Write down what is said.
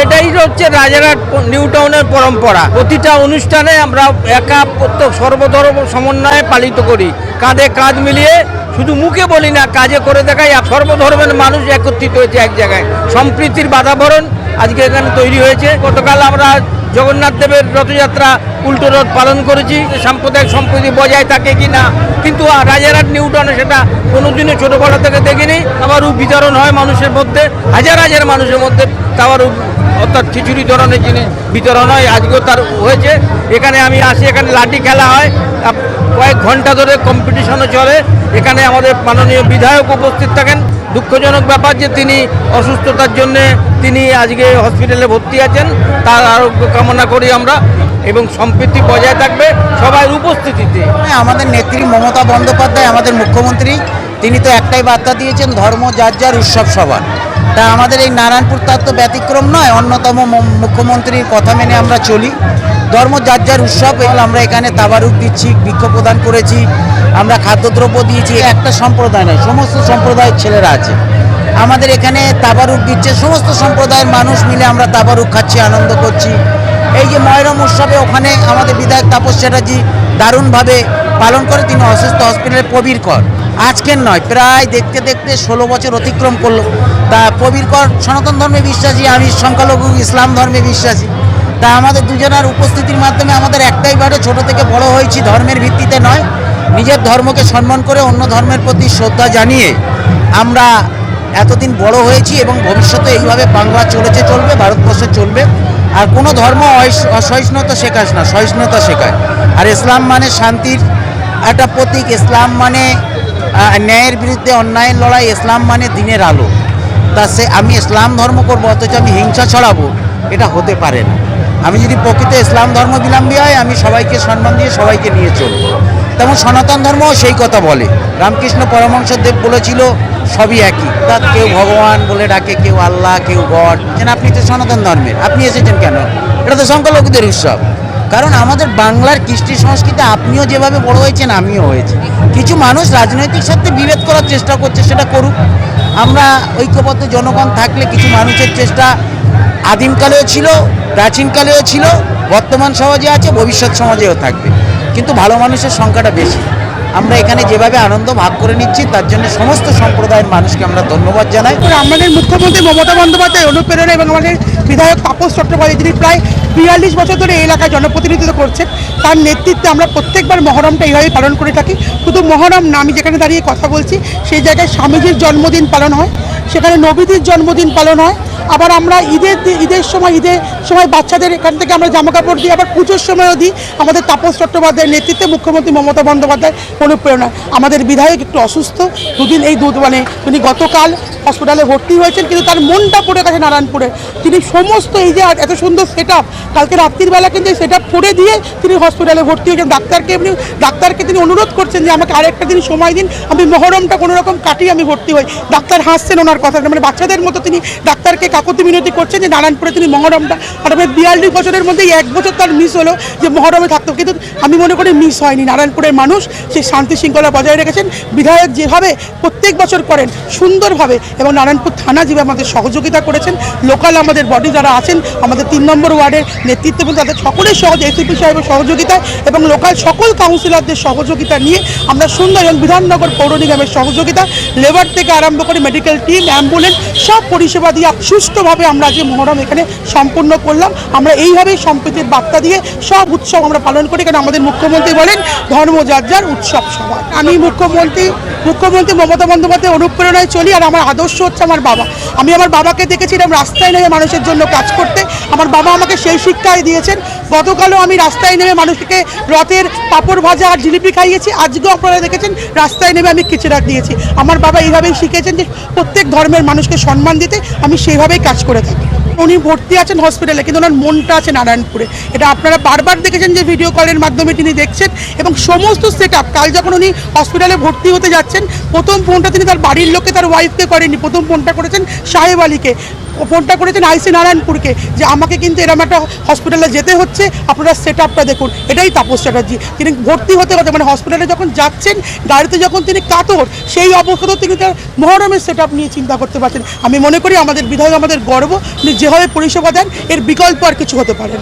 এটাই হচ্ছে রাজারহাট নিউ টাউনের পরম্পরা। প্রতিটা অনুষ্ঠানে আমরা একা প্রত্যেক সর্বধর্ম সমন্বয়ে পালিত করি। কাঁধে কাঁধ মিলিয়ে শুধু মুখে বলি না, কাজে করে দেখাই সর্বধর্মের মানুষ একত্রিত হয়েছে এক জায়গায়। সম্প্রীতির বাতাবরণ আজকে এখানে তৈরি হয়েছে। গতকাল আমরা জগন্নাথ দেবের রথযাত্রা উল্টো রথ পালন করেছি। সাম্প্রদায়িক সম্প্রীতি বজায় থাকে কি না কিন্তু রাজারহাট নিউটনে সেটা কোনোদিনও ছোটোবেলা থেকে দেখিনি। আবার বিতরণ হয় মানুষের মধ্যে, হাজার হাজার মানুষের মধ্যে। তাওয়ার অর্থাৎ খিচুড়ি ধরনের জিনিস বিতরণ হয়, আজকেও তার হয়েছে। এখানে আমি আসি, এখানে লাঠি খেলা হয়। কয়েক ঘণ্টা ধরে কম্পিটিশনও চলে। এখানে আমাদের মাননীয় বিধায়ক উপস্থিত থাকেন। দুঃখজনক ব্যাপার যে তিনি অসুস্থতার জন্য তিনি আজকে হসপিটালে ভর্তি আছেন। তার আরোগ্য কামনা করি আমরা এবং সম্প্রীতি বজায় থাকবে সবার উপস্থিতিতে। হ্যাঁ, আমাদের নেত্রী মমতা বন্দ্যোপাধ্যায় আমাদের মুখ্যমন্ত্রী তিনি তো একটাই বার্তা দিয়েছেন ধর্ম যার যার উৎসব সবার। তা আমাদের এই নারায়ণপুর তার তো ব্যতিক্রম নয়, অন্যতম মুখ্যমন্ত্রীর কথা মেনে আমরা চলি। ধর্ম যার যার উৎসব আমরা এখানে তাবারুক দিচ্ছি, বৃক্ষ প্রদান করেছি, আমরা খাদ্যদ্রব্য দিয়েছি, একটা সম্প্রদায় নয়, সমস্ত সম্প্রদায়ের ছেলেরা আছে। আমাদের এখানে তাবারুক দিচ্ছে, সমস্ত সম্প্রদায়ের মানুষ মিলে আমরা তাবারুক খাচ্ছি, আনন্দ করছি। এই যে ময়রম উৎসবে ওখানে আমাদের বিধায়ক তাপস চ্যাটার্জি দারুণভাবে পালন করে, তিনি অসুস্থ হসপিটালে প্রবীর কর আজকের নয়, প্রায় দেখতে দেখতে ষোলো বছর অতিক্রম করল। তা প্রবীর কর, সনাতন ধর্মে বিশ্বাসী, আমি সংখ্যালঘু, ইসলাম ধর্মে বিশ্বাসী। তা আমাদের দুজনের উপস্থিতির মাধ্যমে আমাদের একটাই বাড়ে ছোট থেকে বড় হয়েছি ধর্মের ভিত্তিতে নয়, নিজের ধর্মকে সম্মান করে অন্য ধর্মের প্রতি শ্রদ্ধা জানিয়ে আমরা এতদিন বড় হয়েছি এবং ভবিষ্যতে এইভাবে বাংলা চলেছে, চলবে, ভারতবর্ষে চলবে। আর কোনো ধর্ম অসহিষ্ণুতা শেখাস না, সহিষ্ণুতা শেখায়। আর ইসলাম মানে শান্তির একটা প্রতীক, ইসলাম মানে ন্যায়ের বিরুদ্ধে অন্যায়ের লড়াই, ইসলাম মানে দিনের আলো। তা সে আমি ইসলাম ধর্ম করব, অথচ আমি হিংসা ছড়াবো, এটা হতে পারে না। আমি যদি প্রকৃত ইসলাম ধর্মবিলম্বী হয় আমি সবাইকে সম্মান দিয়ে সবাইকে নিয়ে চলবো। তেমন সনাতন ধর্মও সেই কথা বলে। রামকৃষ্ণ পরমহংস দেব বলেছিল, সবই একই। তা কেউ ভগবান বলে ডাকে, কেউ আল্লাহ, কেউ গড। যেন আপনি তো সনাতন ধর্মের। আপনি এসেছেন কেন? এটা তো সংখ্যালঘুদের উৎসব। কারণ আমাদের বাংলার কৃষ্টি সংস্কৃতি আপনিও যেভাবে বড় হয়েছেন, আমিও হয়েছি। কিছু মানুষ রাজনৈতিক স্বার্থে বিভেদ করার চেষ্টা করছে, সেটা করুক। আমরা ঐক্যবদ্ধ জনগণ থাকলে কিছু মানুষের চেষ্টা আদিমকালেও ছিল, প্রাচীনকালেও ছিল, বর্তমান সমাজে আছে, ভবিষ্যৎ সমাজেও থাকবে। কিন্তু ভালো মানুষের সংখ্যাটা বেশি। আমরা এখানে যেভাবে আনন্দ ভাগ করে নিচ্ছি, তার জন্য সমস্ত সম্প্রদায়ের মানুষকে আমরা ধন্যবাদ জানাই। আমাদের মুখ্যমন্ত্রী মমতা বন্দ্যোপাধ্যায়, অনুপ্রেরণা এবং আমাদের বিধায়ক তাপস চট্টোপাধ্যায় যিনি প্রায় বিয়াল্লিশ বছর ধরে এই এলাকায় জনপ্রতিনিধিত্ব করছেন। তার নেতৃত্বে আমরা প্রত্যেকবার মহরমটা এইভাবেই পালন করে থাকি। শুধু মহরম না, আমি যেখানে দাঁড়িয়ে কথা বলছি, সেই জায়গায় স্বামীজির জন্মদিন পালন হয়। সেখানে নবীদের জন্মদিন পালন হয়। আবার আমরা ঈদের ঈদের সময় ঈদের সময় বাচ্চাদের এখান থেকে আমরা জামা কাপড় দিই, আবার পুজোর সময়ও দিই। আমাদের তাপস চট্টোপাধ্যায়ের নেতৃত্বে মুখ্যমন্ত্রী মমতা বন্দ্যোপাধ্যায় অনুপ্রেরণা। আমাদের বিধায়ক একটু অসুস্থ। দুদিন এই দু মানে উনি গতকাল হসপিটালে ভর্তি হয়েছেন, কিন্তু তার মনটা পড়ে গেছে নারায়ণপুরে। তিনি সমস্ত এই যে এত সুন্দর সেট কালকে রাত্রির বেলা কিন্তু সেট আপ করে দিয়ে তিনি হসপিটালে ভর্তি হয়েছেন। ডাক্তারকে এমনি ডাক্তারকে তিনি অনুরোধ করছেন যে আমাকে আরেকটা দিন সময় দিন, আমি মহরমটা কোনো রকম কাটিয়ে আমি ভর্তি হই। ডাক্তার হাসছেন ওনার কথা মানে বাচ্চাদের মতো তিনি ডাক্তারকে কাকতি মিনতি করছেন যে নারায়ণপুরে তিনি মহরমটা আমি বিয়াল্লিশ বছরের মধ্যে এক বছর তার মিস হলো যে মহরমে থাকতো। কিন্তু আমি মনে করি মিস হয়নি। নারায়ণপুরের মানুষ সেই শান্তি শৃঙ্খলা বজায় রেখেছেন। বিধায়ক যেভাবে প্রত্যেক বছর করেন, সুন্দরভাবে এবং নারায়ণপুর থানা যেভাবে আমাদের সহযোগিতা করেছেন, লোকাল আমাদের বডি যারা আছেন, আমাদের তিন নম্বর ওয়ার্ডের নেতৃত্ব এবং তাদের সকলের সহজ এসিপি সাহেবের সহযোগিতায় এবং লোকাল সকল কাউন্সিলরদের সহযোগিতা নিয়ে আমরা সুন্দর এবং বিধাননগর পৌর নিগমের সহযোগিতা, লেবার থেকে আরম্ভ করে মেডিকেল টিম অ্যাম্বুলেন্স সব পরিষেবা দিয়ে সুষ্ঠুভাবে আমরা যে মহরম এখানে সম্পূর্ণ করলাম, আমরা এইভাবেই সম্প্রীতির বার্তা দিয়ে সব উৎসব আমরা পালন করি। কারণ আমাদের মুখ্যমন্ত্রী বলেন ধর্ম যার যার উৎসব সবার। আমি মুখ্যমন্ত্রী মুখ্যমন্ত্রী মমতা বন্দ্যোপাধ্যায় অনুপ্রেরণায় চলি আর আমার আদর্শ হচ্ছে আমার বাবা। আমি আমার বাবাকে দেখেছিলাম রাস্তায় নেমে মানুষের জন্য কাজ করতে। আমার বাবা আমাকে সেই শিক্ষাই দিয়েছেন। গতকালও আমি রাস্তায় নেমে মানুষকে রথের পাপড় ভাজা আর জিলিপি খাইয়েছি। আজকেও আপনারা দেখেছেন, রাস্তায় নেমে আমি খিচুড়া দিয়েছি। আমার বাবা এইভাবেই শিখেছেন যে প্রত্যেক ধর্মের মানুষকে সম্মান দিতে। আমি সেইভাবেই কাজ করে থাকে। উনি ভর্তি আছেন হসপিটালে কিন্তু ওনার মনটা আছে নারায়ণপুরে। এটা আপনারা বারবার দেখেছেন যে ভিডিও কলের মাধ্যমে তিনি দেখছেন এবং সমস্ত সেট কাল যখন উনি হসপিটালে ভর্তি হতে যাচ্ছেন, প্রথম ফোনটা তিনি তার বাড়ির লোককে, তার ওয়াইফকে করেননি। প্রথম ফোনটা করেছেন সাহেব আলীকে। ফোনটা করেছেন আইসি নারায়ণপুরকে যে আমাকে কিন্তু এরকম একটা হসপিটালে যেতে হচ্ছে, আপনারা সেট আপটা দেখুন। এটাই তাপস চ্যাটার্জি। তিনি ভর্তি হতে হতে মানে হসপিটালে যখন যাচ্ছেন, গাড়িতে যখন তিনি কাতর, সেই অবস্থাতেও তিনি তার মহরমের সেট আপ নিয়ে চিন্তা করতে পারছেন। আমি মনে করি আমাদের বিধায়ক আমাদের গর্ব, উনি যেভাবে পরিষেবা দেন, এর বিকল্প আর কিছু হতে পারে